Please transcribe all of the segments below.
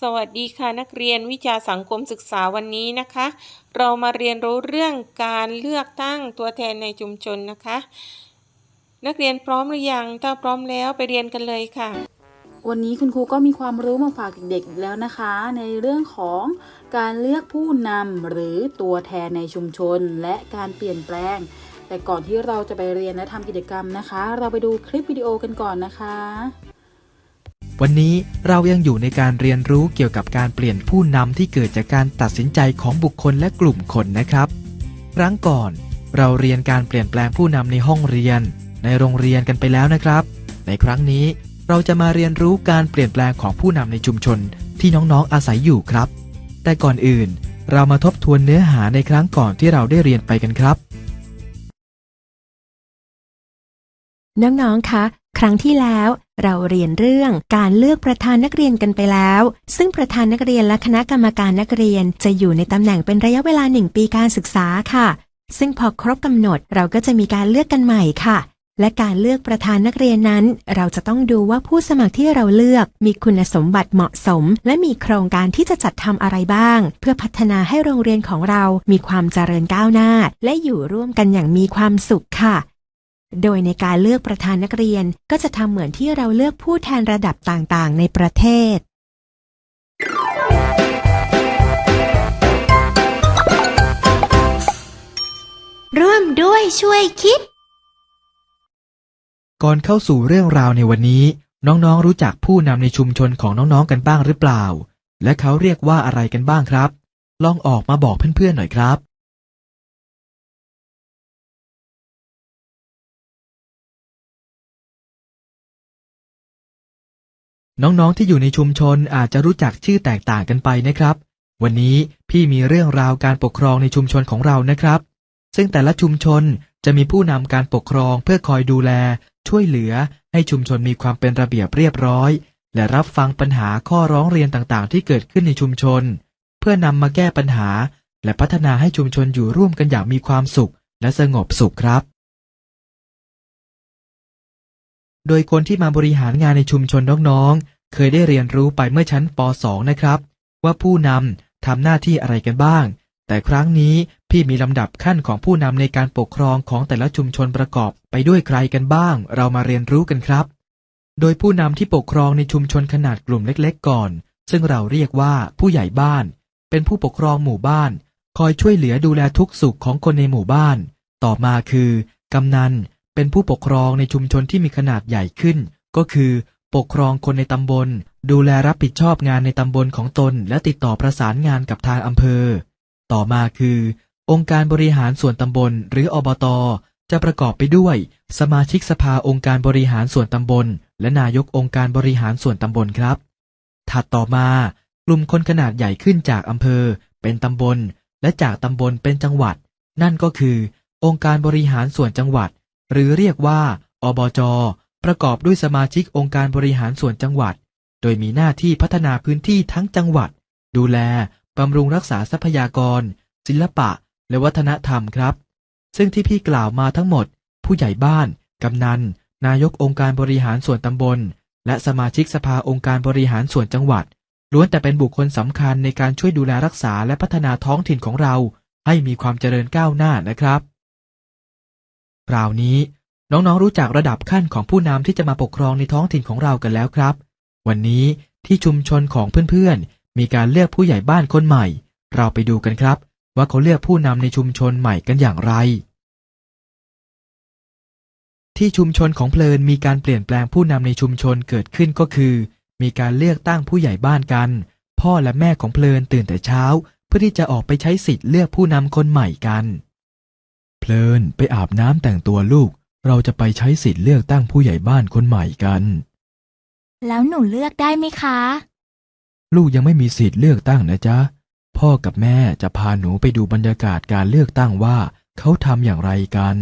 สวัสดีค่ะนักเรียนวิชาสังคมศึกษาวันนี้นะคะ เรามาเรียนรู้เรื่องการเลือกตั้งตัวแทนในชุมชนนะคะ นักเรียนพร้อมหรือยังถ้าพร้อมแล้วไปเรียนกันเลยค่ะ วันนี้คุณครูก็มีความรู้มาฝากเด็กๆอีกแล้วนะคะ ในเรื่องของการเลือกผู้นำหรือตัวแทนในชุมชน และการเปลี่ยนแปลง แต่ก่อนที่เราจะไปเรียนและทำกิจกรรมนะคะ เราไปดูคลิปวิดีโอกันก่อนนะคะ วันนี้เรายังอยู่ในการเรียนรู้เกี่ยวกับการเปลี่ยนผู้นำที่เกิดจากการตัดสินใจของบุคคลและกลุ่มคนนะครับ ครั้งก่อนเราเรียนการเปลี่ยนแปลงผู้นำในห้องเรียน ในโรงเรียนกันไปแล้วนะครับ ในครั้งนี้เราจะมาเรียนรู้การเปลี่ยนแปลงของผู้นำในชุมชนที่น้องๆอาศัยอยู่ครับ แต่ก่อนอื่น เรามาทบทวนเนื้อหาในครั้งก่อนที่เราได้เรียนไปกันครับ น้องๆ คะ ครั้งที่แล้วเราเรียนเรื่องการเลือกประธานนักเรียนกันไปแล้ว ซึ่งประธานนักเรียนและคณะกรรมการนักเรียนจะอยู่ในตำแหน่งเป็นระยะเวลาหนึ่งปีการศึกษาค่ะ ซึ่งพอครบกำหนดเราก็จะมีการเลือกกันใหม่ค่ะ และการเลือกประธานนักเรียนนั้น เราจะต้องดูว่าผู้สมัครที่เราเลือก มีคุณสมบัติเหมาะสม และมีโครงการที่จะจัดทำอะไรบ้าง เพื่อพัฒนาให้โรงเรียนของเรามีความเจริญก้าวหน้า และอยู่ร่วมกันอย่างมีความสุขค่ะ โดยในการเลือกประธานนักเรียนก็จะทำเหมือนที่เราเลือกผู้แทนระดับต่างๆ ในประเทศ ร่วมด้วยช่วยคิด ก่อนเข้าสู่เรื่องราวในวันนี้ น้องๆ รู้จักผู้นำในชุมชนของน้องๆ กันบ้างหรือเปล่า และเขาเรียกว่าอะไรกันบ้างครับ ลองออกมาบอกเพื่อนๆ หน่อยครับ น้องๆที่อยู่ในชุมชนอาจจะรู้จักชื่อแตกต่างกันไปนะครับ วันนี้พี่มีเรื่องราวการปกครองในชุมชนของเรานะครับ ซึ่งแต่ละชุมชนจะมีผู้นำการปกครองเพื่อคอยดูแล ช่วยเหลือ ให้ชุมชนมีความเป็นระเบียบเรียบร้อย และรับฟังปัญหาข้อร้องเรียนต่างๆ ที่เกิดขึ้นในชุมชน เพื่อนำมาแก้ปัญหา และพัฒนาให้ชุมชนอยู่ร่วมกันอย่างมีความสุข และสงบสุขครับ โดยคนที่มาบริหารงานในชุมชนน้องๆ เคยได้เรียนรู้ไปเมื่อชั้นป .2 นะครับ ว่าผู้นำทำหน้าที่อะไรกันบ้าง แต่ครั้งนี้พี่มีลำดับขั้นของผู้นำในการปกครองของแต่ละชุมชนประกอบไปด้วยใครกันบ้าง เรามาเรียนรู้กันครับ โดยผู้นำที่ปกครองในชุมชนขนาดกลุ่มเล็กๆ ก่อน ซึ่งเราเรียกว่าผู้ใหญ่บ้าน เป็นผู้ปกครองหมู่บ้าน คอยช่วยเหลือดูแลทุกสุขของคนในหมู่บ้าน ต่อมาคือกำนัน เป็นผู้ปกครองในชุมชนที่มีขนาดใหญ่ขึ้น ก็คือ ปกครองคนในตำบล ดูแลรับผิดชอบงานในตำบลของตน และติดต่อประสานงานกับทางอำเภอ ต่อมาคือ องค์การบริหารส่วนตำบล หรืออบต จะประกอบไปด้วย สมาชิกสภาองค์การบริหารส่วนตำบล และนายกองค์การบริหารส่วนตำบลครับ ถัดต่อมากลุ่มคนขนาดใหญ่ขึ้นจากอำเภอ เป็นตำบล และจากตำบลเป็นจังหวัด นั่นก็คือ องค์การบริหารส่วนจังหวัด หรือเรียกว่า อบจ ประกอบด้วยสมาชิกองค์การบริหารส่วนจังหวัด โดยมีหน้าที่พัฒนาพื้นที่ทั้งจังหวัด ดูแลบำรุงรักษาทรัพยากร ศิลปะ และวัฒนธรรมครับ ซึ่งที่พี่กล่าวมาทั้งหมด ผู้ใหญ่บ้าน กำนัน นายกองค์การบริหารส่วนตำบล และสมาชิกสภาองค์การบริหารส่วนจังหวัด ล้วนแต่เป็นบุคคลสำคัญในการช่วยดูแลรักษาและพัฒนาท้องถิ่นของเรา ให้มีความเจริญก้าวหน้านะครับ คราวนี้น้องๆรู้จักระดับขั้นของผู้นำที่จะมาปกครองในท้องถิ่นของเรากันแล้วครับ วันนี้ที่ชุมชนของเพื่อนๆ มีการเลือกผู้ใหญ่บ้านคนใหม่ เราไปดูกันครับ ว่าเขาเลือกผู้นำในชุมชนใหม่กันอย่างไร ที่ชุมชนของเพลินมีการเปลี่ยนแปลงผู้นำในชุมชนเกิดขึ้นก็คือ มีการเลือกตั้งผู้ใหญ่บ้านกัน พ่อและแม่ของเพลินตื่นแต่เช้า เพื่อที่จะออกไปใช้สิทธิ์เลือกผู้นำคนใหม่กัน เพลินไปอาบน้ำแต่งตัวลูก เราจะไปใช้สิทธิ์เลือกตั้งผู้ใหญ่บ้านคนใหม่กัน แล้วหนูเลือกได้ไหมคะ ลูกยังไม่มีสิทธิ์เลือกตั้งนะจ๊ะ พ่อกับแม่จะพาหนูไปดูบรรยากาศการเลือกตั้งว่าเขาทำอย่างไรกัน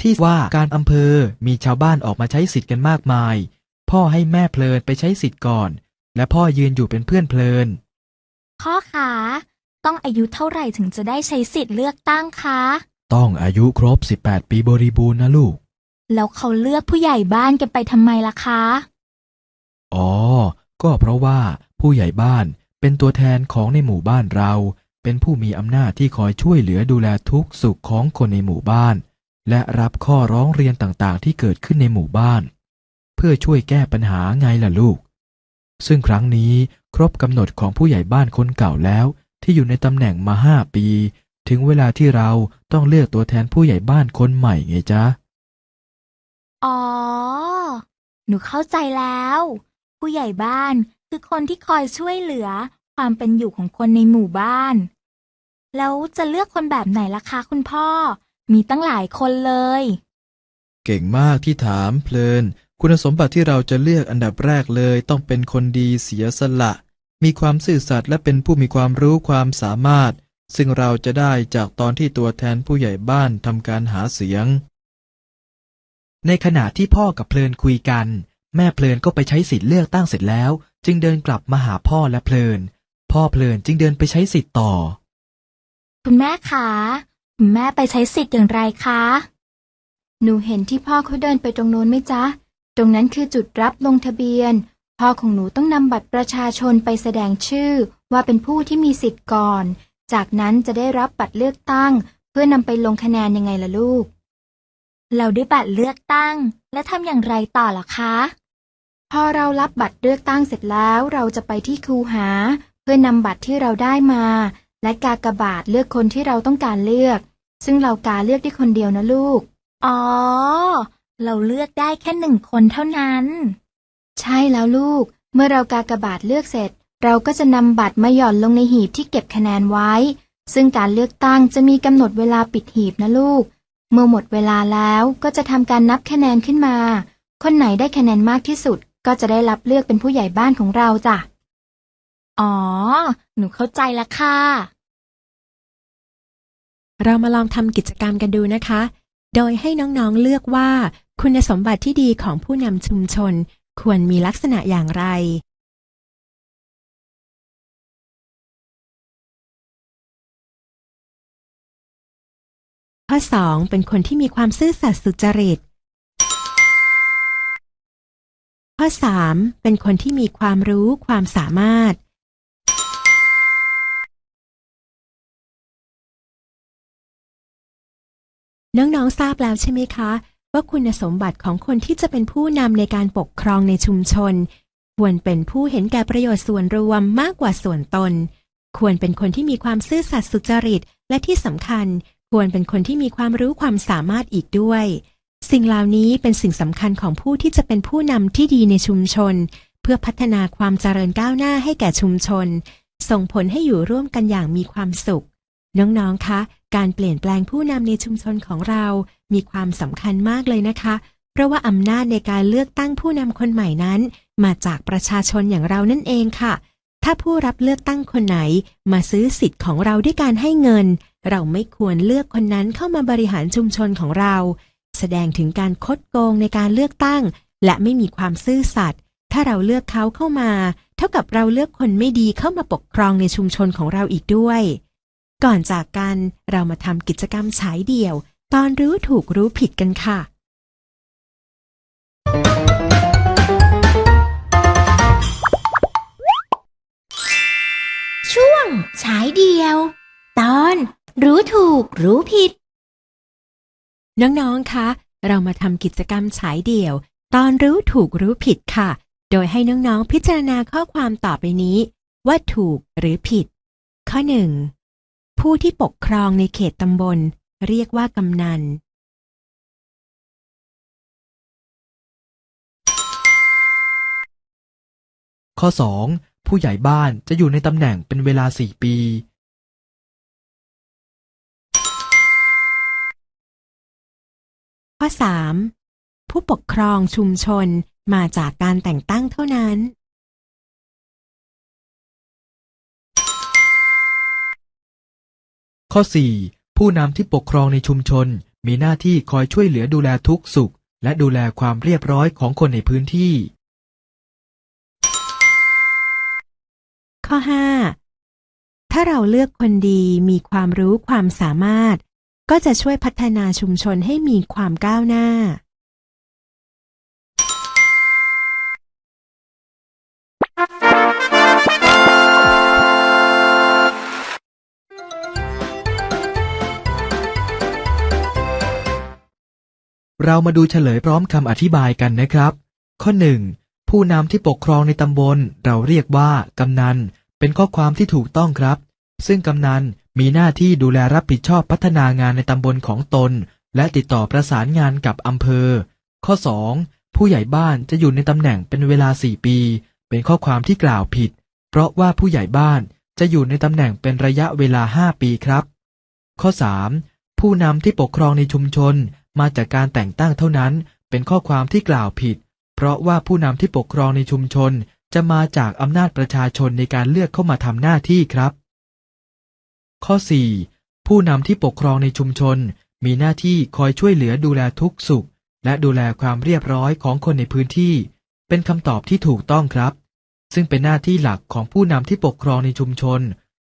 ที่ว่าการอำเภอมีชาวบ้านออกมาใช้สิทธิ์กันมากมาย พ่อให้แม่เพลินไปใช้สิทธิ์ก่อน และพ่อยืนอยู่เป็นเพื่อนเพลิน พ่อคะต้องอายุเท่าไหร่ถึงจะได้ใช้สิทธิ์เลือกตั้งคะ ต้องอายุครบ 18 ปีบริบูรณ์นะลูก แล้วเขาเลือกผู้ใหญ่บ้านกันไปทำไมล่ะคะ อ๋อ ก็เพราะว่าผู้ใหญ่บ้านเป็นตัวแทนของในหมู่บ้านเรา เป็นผู้มีอำนาจที่คอยช่วยเหลือดูแลทุกสุขของคนในหมู่บ้าน และรับข้อร้องเรียนต่างๆ ที่เกิดขึ้นในหมู่บ้าน เพื่อช่วยแก้ปัญหาไงล่ะลูก ซึ่งครั้งนี้ครบกำหนดของผู้ใหญ่บ้านคนเก่าแล้วที่อยู่ในตำแหน่งมาห้าปี ถึงเวลาที่เราต้องเลือกตัวแทนผู้ใหญ่บ้านคนใหม่ไงจ๊ะ อ๋อ หนูเข้าใจแล้ว ผู้ใหญ่บ้านคือคนที่คอยช่วยเหลือความเป็นอยู่ของคนในหมู่บ้าน แล้วจะเลือกคนแบบไหนล่ะคะคุณพ่อ มีตั้งหลายคนเลย เก่งมากที่ถามเพลิน คุณสมบัติที่เราจะเลือกอันดับแรกเลย ต้องเป็นคนดีเสียสละ มีความซื่อสัตย์และเป็นผู้มีความรู้ความสามารถ ซึ่งเราจะได้จากตอนที่ตัวแทนผู้ใหญ่บ้านทำการหาเสียง ในขณะที่พ่อกับเพลินคุยกัน แม่เพลินก็ไปใช้สิทธิ์เลือกตั้งเสร็จแล้ว จึงเดินกลับมาหาพ่อและเพลิน พ่อเพลินจึงเดินไปใช้สิทธิ์ต่อ คุณแม่คะคุณแม่ไปใช้สิทธิ์อย่างไรคะ หนูเห็นที่พ่อเขาเดินไปตรงโน้นไหมจ๊ะ ตรงนั้นคือจุดรับลงทะเบียน พ่อของหนูต้องนำบัตรประชาชนไปแสดงชื่อว่าเป็นผู้ที่มีสิทธิ์ก่อน จากนั้นจะได้รับบัตรเลือกตั้ง เพื่อนำไปลงคะแนนยังไงล่ะลูก เราได้บัตรเลือกตั้ง และทำอย่างไรต่อล่ะคะ พอเรารับบัตรเลือกตั้งเสร็จแล้วเราจะไปที่คูหา เพื่อนำบัตรที่เราได้มา และกากบาทเลือกคนที่เราต้องการเลือก ซึ่งเรากาเลือกได้คนเดียวนะลูก อ๋อ เราเลือกได้แค่หนึ่งคนเท่านั้น ใช่แล้วลูก เมื่อเรากากบาทเลือกเสร็จ เราก็จะนำบัตรมาหย่อนลงในหีบที่เก็บคะแนนไว้ ซึ่งการเลือกตั้งจะมีกำหนดเวลาปิดหีบนะลูก เมื่อหมดเวลาแล้วก็จะทำการนับคะแนนขึ้นมา คนไหนได้คะแนนมากที่สุด ก็จะได้รับเลือกเป็นผู้ใหญ่บ้านของเราจ้ะ อ๋อ หนูเข้าใจละค่ะ เรามาลองทำกิจกรรมกันดูนะคะ โดยให้น้องๆเลือกว่า คุณสมบัติที่ดีของผู้นำชุมชน ควรมีลักษณะอย่างไร ข้อ 2 เป็นคนที่มีความซื่อสัตย์สุจริต ข้อ 3 เป็นคนที่มีความรู้ความสามารถ น้อง ๆ ทราบแล้วใช่ไหมคะ ว่าคุณสมบัติของคนที่จะเป็นผู้นำในการปกครองในชุมชน ควรเป็นผู้เห็นแก่ประโยชน์ส่วนรวมมากกว่าส่วนตน ควรเป็นคนที่มีความซื่อสัตย์สุจริตและที่สำคัญ ควรเป็นคนที่มีความรู้ความสามารถอีกด้วย สิ่งเหล่านี้เป็นสิ่งสำคัญของผู้ที่จะเป็นผู้นำที่ดีในชุมชน เพื่อพัฒนาความเจริญก้าวหน้าให้แก่ชุมชน ส่งผลให้อยู่ร่วมกันอย่างมีความสุข น้องๆ คะ การเปลี่ยนแปลงผู้นำในชุมชนของเรา มีความสำคัญมากเลยนะคะ เพราะว่าอำนาจในการเลือกตั้งผู้นำคนใหม่นั้น มาจากประชาชนอย่างเรานั่นเองค่ะ ถ้าผู้รับเลือกตั้งคนไหนมาซื้อสิทธิ์ของเราด้วยการให้เงิน เราไม่ควรเลือกคนนั้นเข้ามาบริหารชุมชนของเรา แสดงถึงการคดโกงในการเลือกตั้ง และไม่มีความซื่อสัตย์ ถ้าเราเลือกเขาเข้ามา เท่ากับเราเลือกคนไม่ดีเข้ามาปกครองในชุมชนของเราอีกด้วย ก่อนจากกันเรามาทำกิจกรรมฉายเดี่ยว ตอนรู้ถูกรู้ผิดกันค่ะ อนรู้ถูกรู้ผิด น้องๆ คะ เรามาทำกิจกรรมฉายเดี่ยว ตอนรู้ถูกรู้ผิดค่ะ โดยให้น้องๆ พิจารณาข้อความต่อไปนี้ ว่าถูกหรือผิด ข้อหนึ่งผู้ที่ปกครองในเขตตำบล เรียกว่ากำนัน ข้อ 2 ผู้ใหญ่บ้านจะอยู่ในตำแหน่งเป็นเวลา 4 ปี ข้อ 3 ผู้ปกครองชุมชนมาจากการแต่งตั้งเท่านั้น ข้อ 4 ผู้นำที่ปกครองในชุมชน มีหน้าที่คอยช่วยเหลือดูแลทุกสุข และดูแลความเรียบร้อยของคนในพื้นที่ ข้อ 5 ถ้าเราเลือกคนดีมีความรู้ความสามารถ ก็จะช่วยพัฒนาชุมชนให้มีความก้าวหน้า เรามาดูเฉลยพร้อมคำอธิบายกันนะครับ ข้อ 1. ผู้นำที่ปกครองในตำบล เราเรียกว่ากำนัน เป็นข้อความที่ถูกต้องครับ ซึ่งกำนัน มีหน้าที่ดูแลรับผิดชอบพัฒนางานในตำบลของตน และติดต่อประสานงานกับอำเภอ ข้อ 2. ผู้ใหญ่บ้านจะอยู่ในตำแหน่งเป็นเวลา 4 ปี เป็นข้อความที่กล่าวผิด เพราะว่าผู้ใหญ่บ้านจะอยู่ในตำแหน่งเป็นระยะเวลา 5 ปีครับ ข้อ 3. ผู้นำที่ปกครองในชุมชนมาจากการแต่งตั้งเท่านั้น เป็นข้อความที่กล่าวผิด เพราะว่าผู้นำที่ปกครองในชุมชนจะมาจากอำนาจประชาชนในการเลือกเข้ามาทำหน้าที่ครับ ข้อ 4. ผู้นำที่ปกครองในชุมชน มีหน้าที่คอยช่วยเหลือดูแลทุกสุข และดูแลความเรียบร้อยของคนในพื้นที่ เป็นคำตอบที่ถูกต้องครับ ซึ่งเป็นหน้าที่หลักของผู้นำที่ปกครองในชุมชน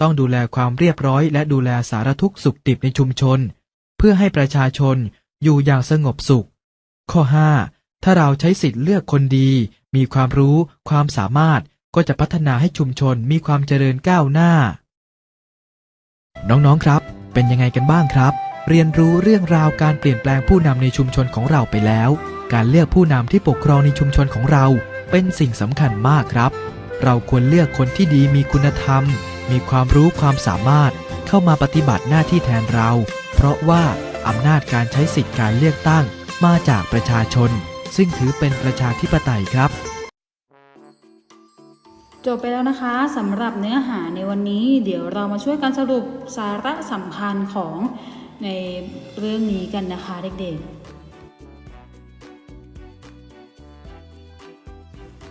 ต้องดูแลความเรียบร้อย และดูแลสารทุกสุขดิบในชุมชน เพื่อให้ประชาชนอยู่อย่างสงบสุข ข้อ 5. ถ้าเราใช้สิทธิ์เลือกคนดี มีความรู้ ความสามารถก็จะพัฒนาให้ชุมชนมีความเจริญก้าวหน้า น้องๆครับ เป็นยังไงกันบ้างครับ เรียนรู้เรื่องราวการเปลี่ยนแปลงผู้นำในชุมชนของเราไปแล้ว การเลือกผู้นำที่ปกครองในชุมชนของเรา เป็นสิ่งสำคัญมากครับ เราควรเลือกคนที่ดีมีคุณธรรม มีความรู้ความสามารถ เข้ามาปฏิบัติหน้าที่แทนเรา เพราะว่าอำนาจการใช้สิทธิการเลือกตั้งมาจากประชาชน ซึ่งถือเป็นประชาธิปไตยครับ จบไปแล้วนะคะสำหรับเนื้อหาในวันนี้ เดี๋ยวเรามาช่วยกันสรุปสาระสำคัญของในเรื่องนี้กันนะคะเด็กๆ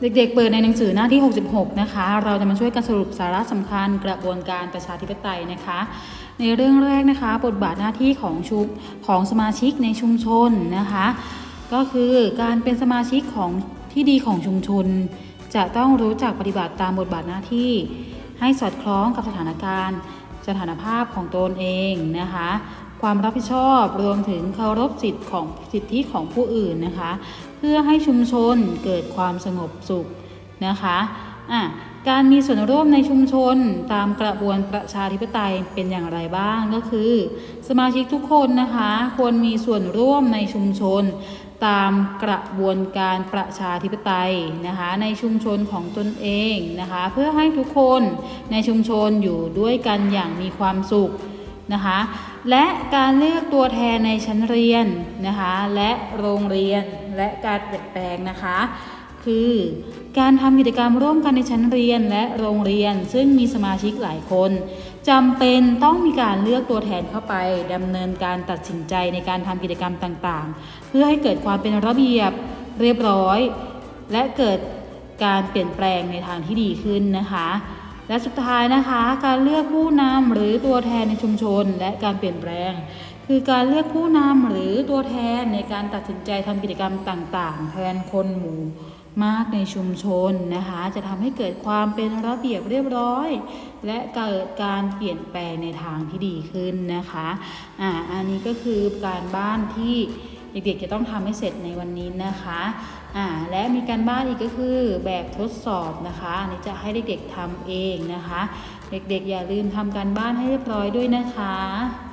เด็กๆ เปิดในหนังสือหน้าที่ 66 นะคะ เราจะมาช่วยกันสรุปสาระสำคัญกระบวนการประชาธิปไตยนะคะ ในเรื่องแรกนะคะ บทบาทหน้าที่ของชุมของสมาชิกในชุมชนนะคะ ก็คือการเป็นสมาชิกของที่ดีของชุมชน จะต้องรู้จักปฏิบัติตามบทบาทหน้าที่ ให้สอดคล้องกับสถานการณ์ สถานภาพของตนเองนะคะ ความรับผิดชอบรวมถึงเคารพสิทธิของสิทธิของผู้อื่นนะคะ เพื่อให้ชุมชนเกิดความสงบสุขนะคะอะ การมีส่วนร่วมในชุมชนตามกระบวนประชาธิปไตยเป็นอย่างไรบ้างก็คือ สมาชิกทุกคนนะคะควรมีส่วนร่วมในชุมชน ตามกระบวนการประชาธิปไตยนะคะในชุมชนของตนเองนะคะเพื่อให้ทุกคนในชุมชนอยู่ด้วยกันอย่างมีความสุขนะคะและการเลือกตัวแทนในชั้นเรียนนะคะและโรงเรียนและการเปลี่ยนแปลงนะคะ คือ การทำกิจกรรมร่วมกันในชั้นเรียนและโรงเรียน ซึ่งมีสมาชิกหลายคนจำเป็นต้องมีการเลือกตัวแทนเข้าไปดำเนินการตัดสินใจในการทำกิจกรรมต่างๆ เพื่อให้เกิดความเป็นระเบียบเรียบร้อย และเกิดการเปลี่ยนแปลงในทางที่ดีขึ้นนะคะ และสุดท้ายนะคะ การเลือกผู้นำหรือตัวแทนในชุมชน และการเปลี่ยนแปลง คือการเลือกผู้นำหรือตัวแทนในการตัดสินใจทำกิจกรรมต่าง ๆ แทนคนหมู่ มากในชุมชนนะคะ จะทำให้เกิดความเป็นระเบียบเรียบร้อย และเกิดการเปลี่ยนแปลงในทางที่ดีขึ้นนะคะอ่าอันนี้ก็คือการบ้านที่เด็กๆจะต้องทำให้เสร็จในวันนี้นะคะอ่าและมีการบ้านอีกก็คือแบบทดสอบนะคะอันนี้จะให้เด็กๆทำเองนะคะ เด็กๆอย่าลืมทำการบ้านให้เรียบร้อยด้วยนะคะ